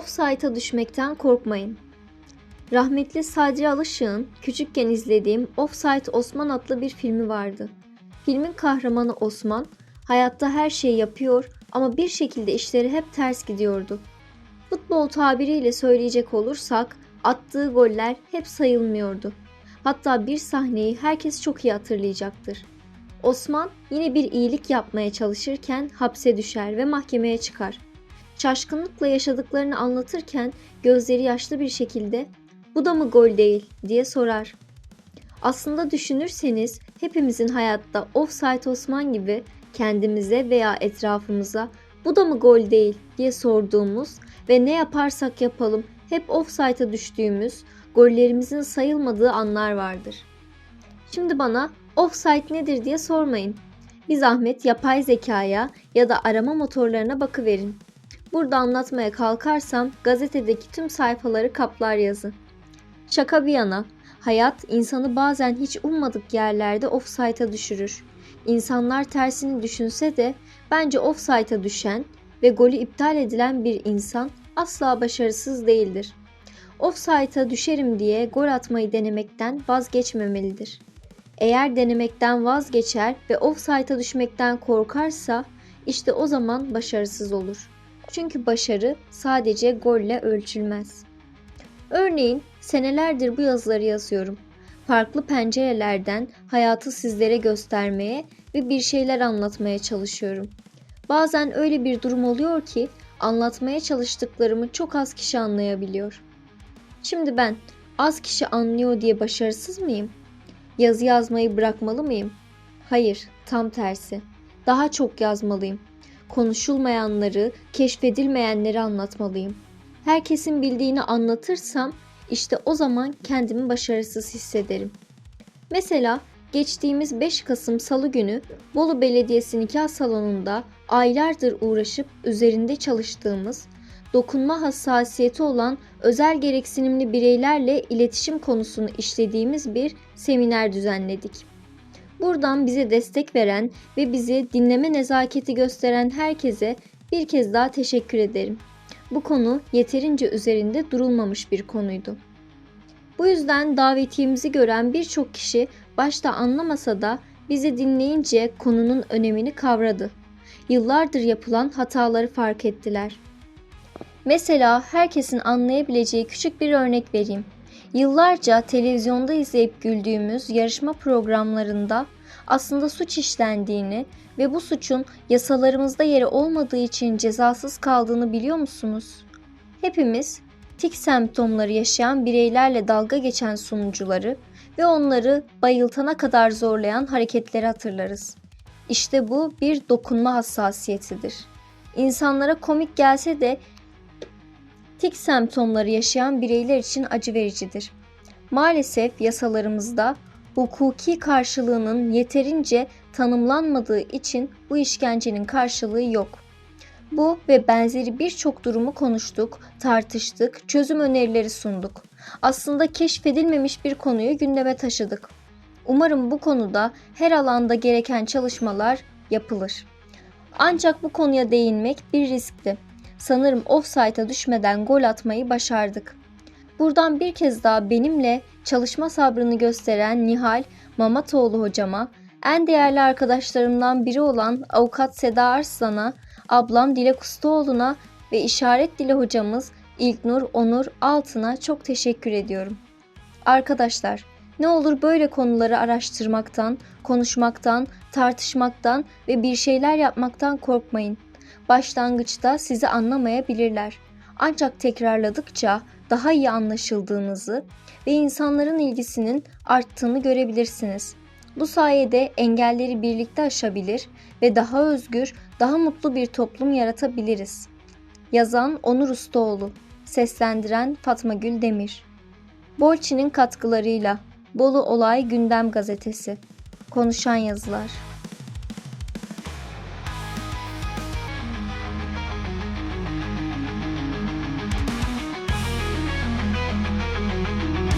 Offside'a düşmekten korkmayın. Rahmetli Sadri Alışık'ın küçükken izlediğim Offside Osman adlı bir filmi vardı. Filmin kahramanı Osman, hayatta her şeyi yapıyor ama bir şekilde işleri hep ters gidiyordu. Futbol tabiriyle söyleyecek olursak attığı goller hep sayılmıyordu. Hatta bir sahneyi herkes çok iyi hatırlayacaktır. Osman yine bir iyilik yapmaya çalışırken hapse düşer ve mahkemeye çıkar. Şaşkınlıkla yaşadıklarını anlatırken gözleri yaşlı bir şekilde "Bu da mı gol değil?" diye sorar. Aslında düşünürseniz hepimizin hayatta offside Osman gibi kendimize veya etrafımıza "Bu da mı gol değil?" diye sorduğumuz ve ne yaparsak yapalım hep offside'a düştüğümüz, gollerimizin sayılmadığı anlar vardır. Şimdi bana offside nedir diye sormayın. Bir zahmet yapay zekaya ya da arama motorlarına bakıverin. Burada anlatmaya kalkarsam gazetedeki tüm sayfaları kaplar yazı. Şaka bir yana, hayat insanı bazen hiç ummadık yerlerde offside'a düşürür. İnsanlar tersini düşünse de bence offside'a düşen ve golü iptal edilen bir insan asla başarısız değildir. Offside'a düşerim diye gol atmayı denemekten vazgeçmemelidir. Eğer denemekten vazgeçer ve offside'a düşmekten korkarsa işte o zaman başarısız olur. Çünkü başarı sadece golle ölçülmez. Örneğin senelerdir bu yazıları yazıyorum. Farklı pencerelerden hayatı sizlere göstermeye ve bir şeyler anlatmaya çalışıyorum. Bazen öyle bir durum oluyor ki anlatmaya çalıştıklarımı çok az kişi anlayabiliyor. Şimdi ben az kişi anlıyor diye başarısız mıyım? Yazı yazmayı bırakmalı mıyım? Hayır, tam tersi. Daha çok yazmalıyım. Konuşulmayanları, keşfedilmeyenleri anlatmalıyım. Herkesin bildiğini anlatırsam işte o zaman kendimi başarısız hissederim. Mesela geçtiğimiz 5 Kasım Salı günü Bolu Belediyesi nikah salonunda aylardır uğraşıp üzerinde çalıştığımız dokunma hassasiyeti olan özel gereksinimli bireylerle iletişim konusunu işlediğimiz bir seminer düzenledik. Buradan bize destek veren ve bizi dinleme nezaketi gösteren herkese bir kez daha teşekkür ederim. Bu konu yeterince üzerinde durulmamış bir konuydu. Bu yüzden davetiyemizi gören birçok kişi başta anlamasa da bizi dinleyince konunun önemini kavradı. Yıllardır yapılan hataları fark ettiler. Mesela herkesin anlayabileceği küçük bir örnek vereyim. Yıllarca televizyonda izleyip güldüğümüz yarışma programlarında aslında suç işlendiğini ve bu suçun yasalarımızda yeri olmadığı için cezasız kaldığını biliyor musunuz? Hepimiz tik semptomları yaşayan bireylerle dalga geçen sunucuları ve onları bayıltana kadar zorlayan hareketleri hatırlarız. İşte bu bir dokunma hassasiyetidir. İnsanlara komik gelse de tik semptomları yaşayan bireyler için acı vericidir. Maalesef yasalarımızda hukuki karşılığının yeterince tanımlanmadığı için bu işkencenin karşılığı yok. Bu ve benzeri birçok durumu konuştuk, tartıştık, çözüm önerileri sunduk. Aslında keşfedilmemiş bir konuyu gündeme taşıdık. Umarım bu konuda her alanda gereken çalışmalar yapılır. Ancak bu konuya değinmek bir riskti. Sanırım offside'a düşmeden gol atmayı başardık. Buradan bir kez daha benimle çalışma sabrını gösteren Nihal Mamatoğlu hocama, en değerli arkadaşlarımdan biri olan avukat Seda Arslan'a, ablam Dilek Ustaoğlu'na ve işaret dili hocamız İlknur Onur Altın'a çok teşekkür ediyorum. Arkadaşlar, ne olur böyle konuları araştırmaktan, konuşmaktan, tartışmaktan ve bir şeyler yapmaktan korkmayın. Başlangıçta sizi anlamayabilirler. Ancak tekrarladıkça daha iyi anlaşıldığınızı ve insanların ilgisinin arttığını görebilirsiniz. Bu sayede engelleri birlikte aşabilir ve daha özgür, daha mutlu bir toplum yaratabiliriz. Yazan Onur Ustaoğlu, seslendiren Fatma Gül Demir. Bolçi'nin katkılarıyla Bolu Olay Gündem Gazetesi. Konuşan yazılar.